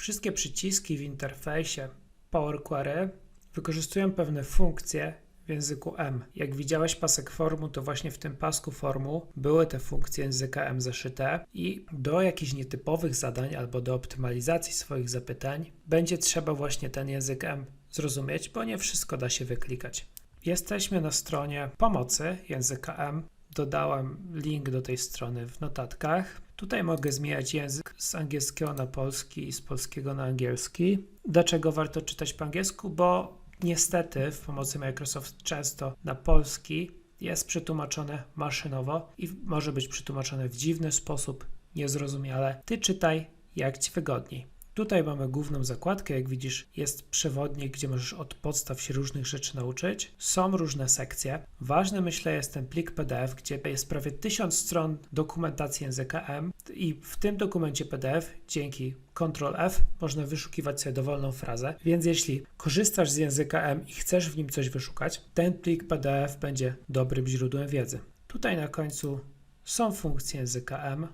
Wszystkie przyciski w interfejsie Power Query wykorzystują pewne funkcje w języku M. Jak widziałeś pasek formu, to właśnie w tym pasku formu były te funkcje języka M zaszyte i do jakichś nietypowych zadań albo do optymalizacji swoich zapytań będzie trzeba właśnie ten język M zrozumieć, bo nie wszystko da się wyklikać. Jesteśmy na stronie pomocy języka M. Dodałem link do tej strony w notatkach. Tutaj mogę zmieniać język z angielskiego na polski i z polskiego na angielski. Dlaczego warto czytać po angielsku? Bo niestety w pomocy Microsoft często na polski jest przetłumaczone maszynowo i może być przetłumaczone w dziwny sposób, niezrozumiale. Ty czytaj jak ci wygodniej. Tutaj mamy główną zakładkę, jak widzisz jest przewodnik, gdzie możesz od podstaw się różnych rzeczy nauczyć. Są różne sekcje. Ważny myślę jest ten plik PDF, gdzie jest prawie 1000 stron dokumentacji języka M i w tym dokumencie PDF dzięki Ctrl F można wyszukiwać sobie dowolną frazę, więc jeśli korzystasz z języka M i chcesz w nim coś wyszukać, ten plik PDF będzie dobrym źródłem wiedzy. Tutaj na końcu są funkcje języka M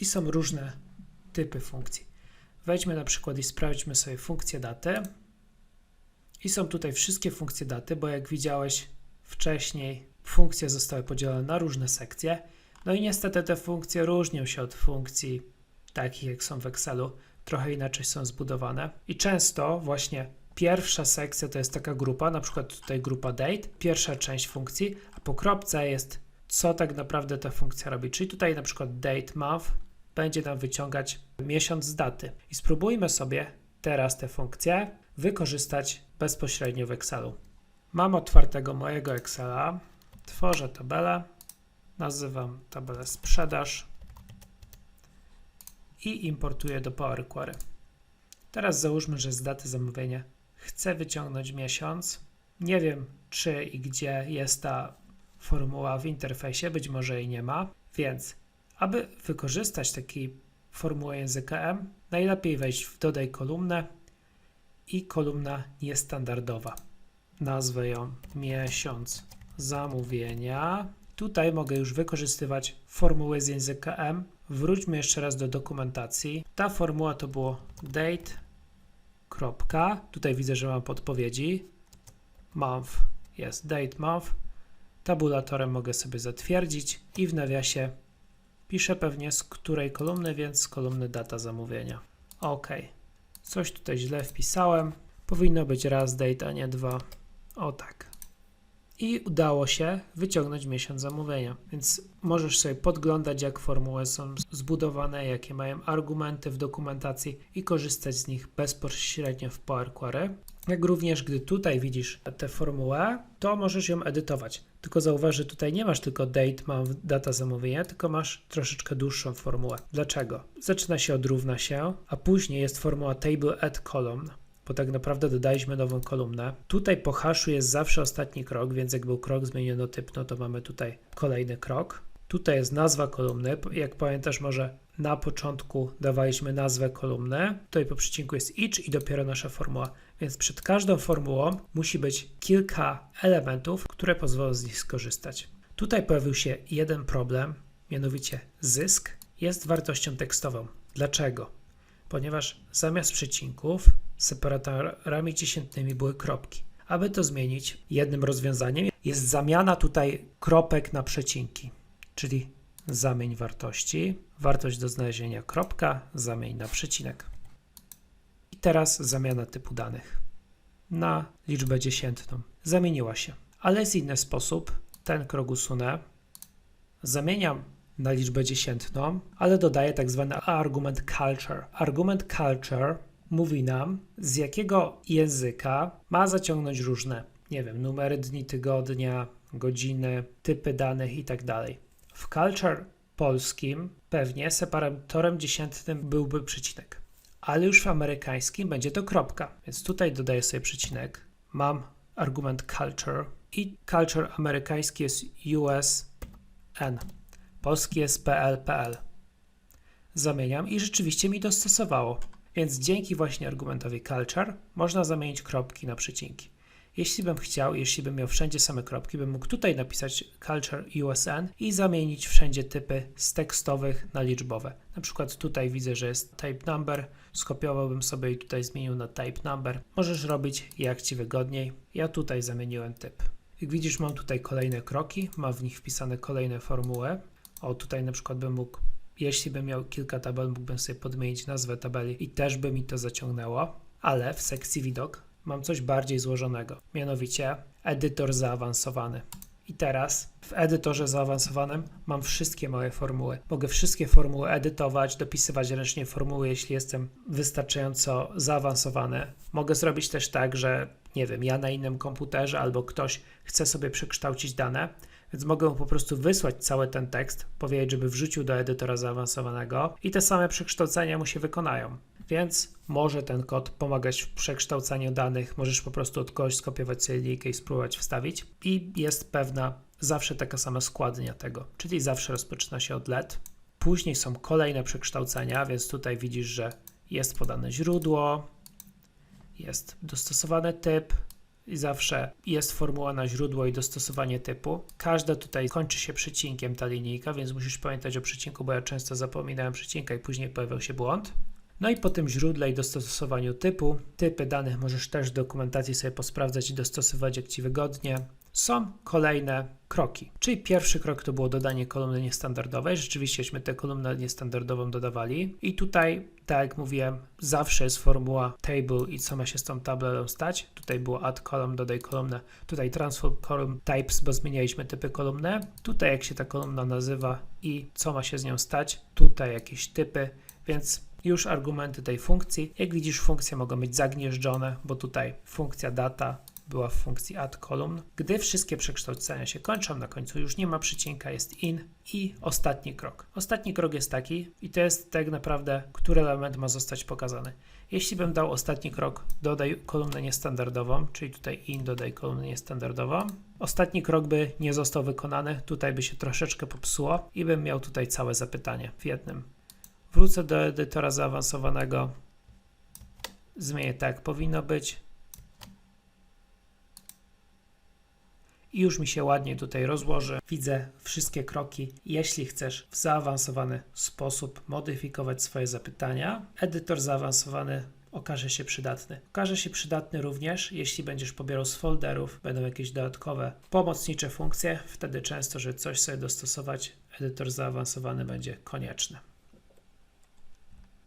i są różne typy funkcji. Wejdźmy na przykład i sprawdźmy sobie funkcję daty. I są tutaj wszystkie funkcje daty, bo jak widziałeś wcześniej, funkcje zostały podzielone na różne sekcje. No i niestety te funkcje różnią się od funkcji takich, jak są w Excelu, trochę inaczej są zbudowane. I często właśnie pierwsza sekcja to jest taka grupa, na przykład tutaj grupa date, pierwsza część funkcji, a po kropce jest co tak naprawdę ta funkcja robi. Czyli tutaj na przykład date month będzie nam wyciągać miesiąc z daty. I spróbujmy sobie teraz te funkcje wykorzystać bezpośrednio w Excelu. Mam otwartego mojego Excela, tworzę tabelę, nazywam tabelę sprzedaż i importuję do Power Query. Teraz załóżmy, że z daty zamówienia chcę wyciągnąć miesiąc. Nie wiem, czy i gdzie jest ta formuła w interfejsie, być może jej nie ma, więc aby wykorzystać taki formułę języka M, najlepiej wejść w dodaj kolumnę i kolumna niestandardowa. Nazwę ją miesiąc zamówienia. Tutaj mogę już wykorzystywać formuły z języka M. Wróćmy jeszcze raz do dokumentacji. Ta formuła to było date. Kropka. Tutaj widzę, że mam podpowiedzi. Month jest date month. Tabulatorem mogę sobie zatwierdzić i w nawiasie Piszę pewnie z której kolumny, więc z kolumny data zamówienia. OK. Coś tutaj źle wpisałem. Powinno być raz date, a nie dwa. O tak. I udało się wyciągnąć miesiąc zamówienia. Więc możesz sobie podglądać, jak formuły są zbudowane, jakie mają argumenty w dokumentacji i korzystać z nich bezpośrednio w Power Query. Jak również, gdy tutaj widzisz tę formułę, to możesz ją edytować. Tylko zauważ, że tutaj nie masz tylko date, mam data zamówienia, tylko masz troszeczkę dłuższą formułę. Dlaczego? Zaczyna się od równa się, a później jest formuła table add column bo tak naprawdę dodaliśmy nową kolumnę. Tutaj po haszu jest zawsze ostatni krok, więc jak był krok zmieniono typ, no to mamy tutaj kolejny krok. Tutaj jest nazwa kolumny. Jak pamiętasz, może na początku dawaliśmy nazwę kolumny. Tutaj po przecinku jest each i dopiero nasza formuła. Więc przed każdą formułą musi być kilka elementów, które pozwolą z nich skorzystać. Tutaj pojawił się jeden problem, mianowicie zysk jest wartością tekstową. Dlaczego? Ponieważ zamiast przecinków separatorami dziesiętnymi były kropki. Aby to zmienić, jednym rozwiązaniem jest zamiana tutaj kropek na przecinki, czyli zamień wartości, wartość do znalezienia kropka, zamień na przecinek. I teraz zamiana typu danych na liczbę dziesiętną. Zamieniła się, ale jest inny sposób. Ten krok usunę. Zamieniam na liczbę dziesiętną, ale dodaję tak zwany argument culture. Argument culture mówi nam, z jakiego języka ma zaciągnąć różne, nie wiem, numery dni tygodnia, godziny, typy danych itd. W culture polskim pewnie separatorem dziesiętnym byłby przecinek, ale już w amerykańskim będzie to kropka, więc tutaj dodaję sobie przecinek. Mam argument culture i culture amerykański jest USN, polski jest PL, Zamieniam i rzeczywiście mi dostosowało. Więc dzięki właśnie argumentowi culture można zamienić kropki na przecinki. Jeśli bym chciał, jeśli bym miał wszędzie same kropki, bym mógł tutaj napisać Culture USN i zamienić wszędzie typy z tekstowych na liczbowe. Na przykład tutaj widzę, że jest type number, skopiowałbym sobie i tutaj zmienił na type number. Możesz robić jak Ci wygodniej. Ja tutaj zamieniłem typ. Jak widzisz, mam tutaj kolejne kroki, mam w nich wpisane kolejne formuły. O, tutaj na przykład bym mógł, jeśli bym miał kilka tabel, mógłbym sobie podmienić nazwę tabeli i też by mi to zaciągnęło. Ale w sekcji widok mam coś bardziej złożonego, mianowicie edytor zaawansowany. I teraz w edytorze zaawansowanym mam wszystkie moje formuły. Mogę wszystkie formuły edytować, dopisywać ręcznie formuły, jeśli jestem wystarczająco zaawansowany. Mogę zrobić też tak, że nie wiem, ja na innym komputerze albo ktoś chce sobie przekształcić dane, więc mogę po prostu wysłać cały ten tekst, powiedzieć, żeby wrzucił do edytora zaawansowanego i te same przekształcenia mu się wykonają. Więc może ten kod pomagać w przekształcaniu danych. Możesz po prostu od kogoś skopiować sobie linijkę i spróbować wstawić. I jest pewna zawsze taka sama składnia tego, czyli zawsze rozpoczyna się od LED. Później są kolejne przekształcenia, więc tutaj widzisz, że jest podane źródło, jest dostosowany typ, i zawsze jest formuła na źródło i dostosowanie typu. Każda tutaj kończy się przecinkiem ta linijka, więc musisz pamiętać o przecinku, bo ja często zapominałem przecinka i później pojawiał się błąd. No i po tym źródle i dostosowaniu typu, typy danych możesz też w dokumentacji sobie posprawdzać i dostosować jak Ci wygodnie. Są kolejne kroki. Czyli pierwszy krok to było dodanie kolumny niestandardowej. Rzeczywiścieśmy tę kolumnę niestandardową dodawali. I tutaj, tak jak mówiłem, zawsze jest formuła table i co ma się z tą tabelą stać. Tutaj było add column, dodaj kolumnę. Tutaj transform column types, bo zmienialiśmy typy kolumny. Tutaj jak się ta kolumna nazywa i co ma się z nią stać. Tutaj jakieś typy, więc już argumenty tej funkcji. Jak widzisz, funkcje mogą być zagnieżdżone, bo tutaj funkcja data była w funkcji add column. Gdy wszystkie przekształcenia się kończą, na końcu już nie ma przecinka, jest in i ostatni krok. Ostatni krok jest taki i to jest tak naprawdę, który element ma zostać pokazany. Jeśli bym dał ostatni krok, dodaj kolumnę niestandardową, czyli tutaj in dodaj kolumnę niestandardową. Ostatni krok by nie został wykonany, tutaj by się troszeczkę popsuło i bym miał tutaj całe zapytanie w jednym. Wrócę do edytora zaawansowanego. Zmienię tak, powinno być. I już mi się ładnie tutaj rozłoży. Widzę wszystkie kroki. Jeśli chcesz w zaawansowany sposób modyfikować swoje zapytania, edytor zaawansowany okaże się przydatny. Okaże się przydatny również, jeśli będziesz pobierał z folderów, będą jakieś dodatkowe pomocnicze funkcje. Wtedy często, żeby coś sobie dostosować, edytor zaawansowany będzie konieczny.